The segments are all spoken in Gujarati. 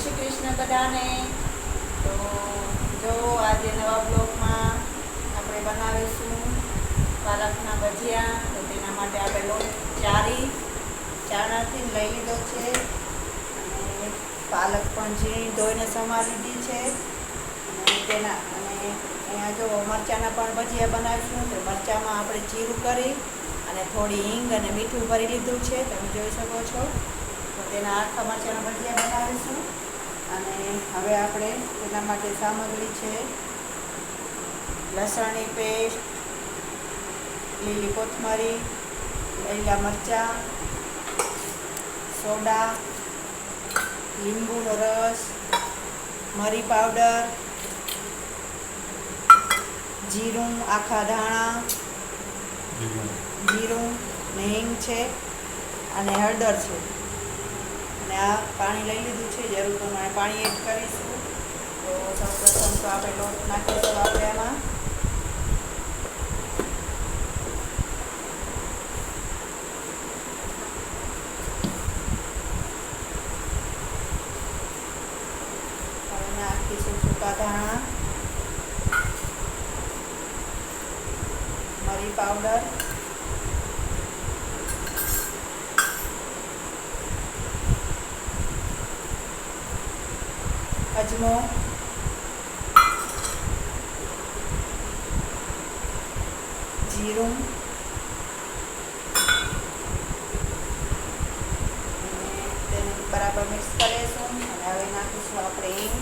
શ્રી કૃષ્ણ બધાને. તો જો આજે નવા બ્લોગમાં આપણે બનાવીશું પાલકના ભજીયા, તો તેના માટે આપણે લોટ, ચારી ચારણાથી લઈ લીધો છે. અને પાલક પણ ઝીણી ધોઈને સમારી લીધી છે. અને તેના, અને અહીંયા જો મરચાંના પણ ભજીયા બનાવીશું, તો મરચાંમાં આપણે જીરું કરી અને થોડી હિંગ અને મીઠું ભરી લીધું છે. તમે જોઈ શકો છો. તો તેના આખા મરચાંના ભજીયા બનાવીશું. અને હવે આપણે તેના માટે સામગ્રી છે લસણની પેસ્ટ લીલી કોથમરી લીલા મરચાં સોડા લીંબુનો રસ મરી પાવડર જીરું આખા ધાણા જીરું. ને હિંગ છે અને હળદર છે. અને આ પાણી લઈ લીધું છે જરૂર પ્રમાણે પાણી એડ કરીશું. તો સૌપ્રથમ તો આપણે લોટ નાખીશું આપણે એમાં નાખીશું સૂકા ધાણા. મરી પાવડર. અજમો જીરું અને તેને બરાબર મિક્સ કરી લઈશું અને હવે નાખીશું આપણે હિંગ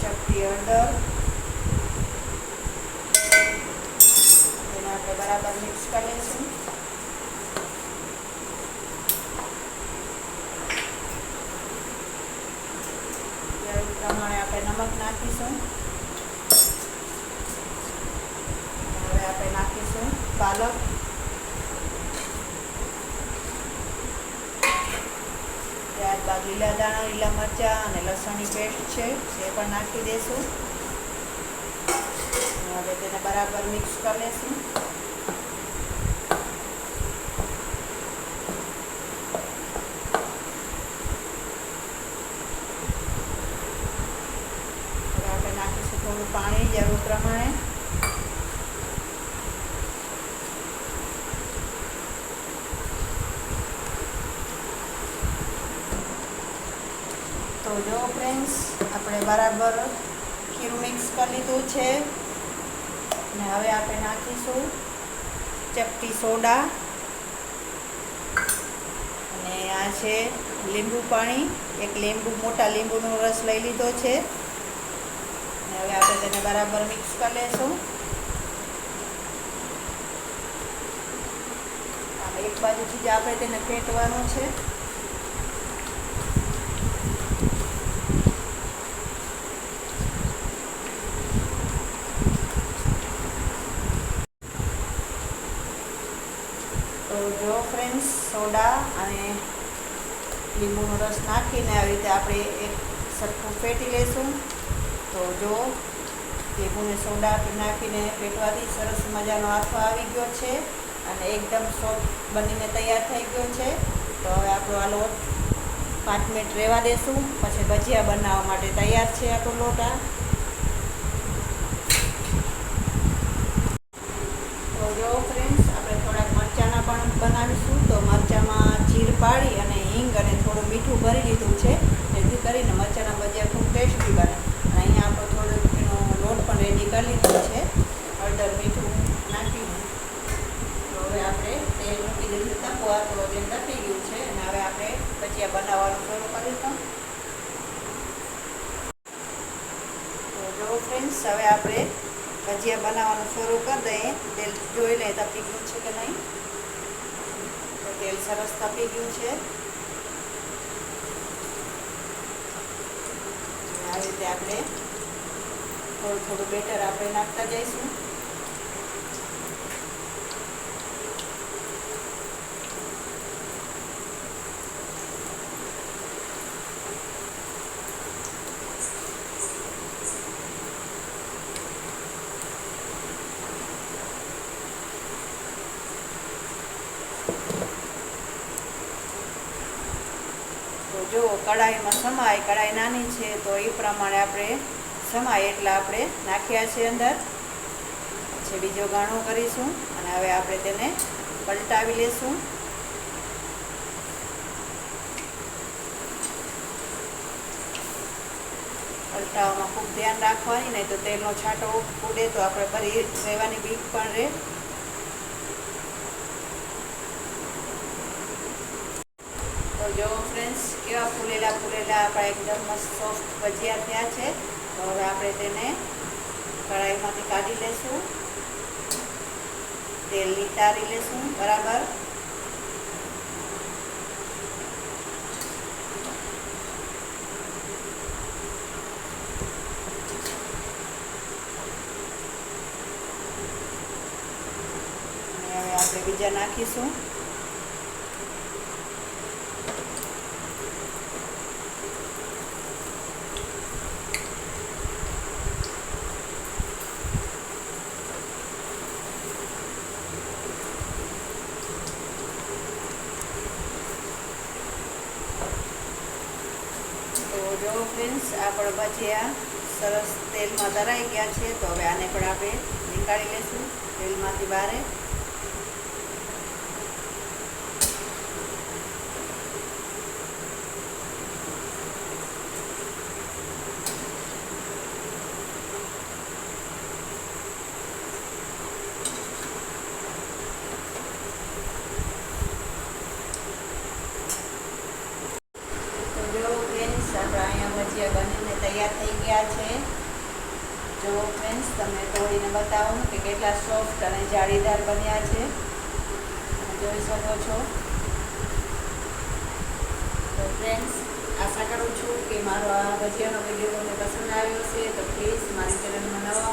ચપટી હળદર તેને આપણે બરાબર મિક્સ કરી લઈશું જરૂર પ્રમાણે આપણે નમક નાખીશું. હવે આપણે નાખીશું પાલક. ત્યારબાદ લીલા દાણા લીલા મરચાં અને લસણની પેસ્ટ છે તે પણ નાખી દઈશું હવે તેને બરાબર મિક્સ કરી લઈશું હવે આપણે નાખીશું થોડું પાણી જરૂર પ્રમાણે તો જો ફ્રેન્ડ્સ આપણે બરાબર ખીરું મિક્સ કરી લીધું છે. અને હવે આપણે નાખીશું ચપટી સોડા. અને આ છે લીંબુ પાણી. એક લીંબુ, મોટા લીંબુનો રસ લઈ લીધો છે. અને હવે આપણે તેને બરાબર મિક્સ કરી લઈશું એક બાજુથી જ આપણે તેને ફેંટવાનું છે તો ફ્રેન્ડ્સ, સોડા અને લીંબુનો રસ નાખીને આવી રીતે આપણે એક સરખું ફેટી લઈશું. તો જો લીંબુને સોડા નાખીને ફેટવાથી સરસ મજાનો આથો આવી ગયો છે અને એકદમ સોફ્ટ બનીને તૈયાર થઈ ગયો છે. તો હવે આપણો આ લોટ પાંચ મિનિટ રહેવા દેશું. પછી ભજીયા બનાવવા માટે તૈયાર છે આપણો લોટ આ તો જો ફ્રેન્ડ્સ આપણે થોડાક મરચાંના પણ બનાવીશું તો જીર પાડી અને હિંગ અને થોડું મીઠું ભરી લીધું છે. જેથી કરીને મરચાના ભજીયા ખૂબ ટેસ્ટી બને. અને અહીંયા આપણો થોડોક એનો લોટ પણ રેડી કરી લીધો છે. હળદર મીઠું નાખીને તો હવે આપણે તેલ મૂકી દીધું તપવા તો તેલ તપી ગયું છે. અને હવે આપણે ભજીયા બનાવવાનું શરૂ કરીશું. તો જો ફ્રેન્ડ્સ હવે આપણે ભજીયા બનાવવાનું શરૂ કરી દઈએ. તેલ જોઈ લઈએ તપી ગયું છે કે નહીં. તેલ સરસ તપી ગયું છે. આ રીતે આપણે થોડું થોડું બેટર આપણે નાખતા જઈશું. જો કઢાઈમાં સમાય કઢાઈ નાની છે, તો એ પ્રમાણે આપણે સમાય એટલા આપણે નાખ્યા છે અંદર. પછી બીજો ગાણો કરીશું અને હવે આપણે તેને પલટાવી લેશું. પલટાવવામાં ખૂબ ધ્યાન રાખવાની, નહીં તો તેલનો છાંટો ઉડે તો આપણે ફરી રહેવાની બીક પણ રહે તો જો ફ્રેન્ડ્સ કેવા ફૂલેલા ફૂલેલા આપણા એકદમ મસ્ત સોફ્ટ ભજીયા થયા છે. તો હવે આપણે તેને કઢાઈમાંથી કાઢી લેશું. તેલ નીતારી લેશું, બરાબર? આપણે બીજા નાખીશું. તો જો ફ્રેન્ડ્સ આપણા ભજીયા સરસ તેલમાં ધરાઈ ગયા છે, તો હવે આને પણ આપણે નીકાળી લેશું, તેલમાંથી બહાર તો જો ફ્રેન્ડ્સ આપણા અહીંયા ભજીયા બનીને તૈયાર થઈ ગયા છે. જો ફ્રેન્ડ્સ તમે તોડીને બતાવો કે કેટલા સોફ્ટ અને જાળીદાર બન્યા છે. જોઈ શકો છો. તો ફ્રેન્ડ્સ આશા કરું છું કે મારો આ ભજીયાનો વીડિયો તમને પસંદ આવ્યો છે તો પ્લીઝ મારી ચેનલમાં નવા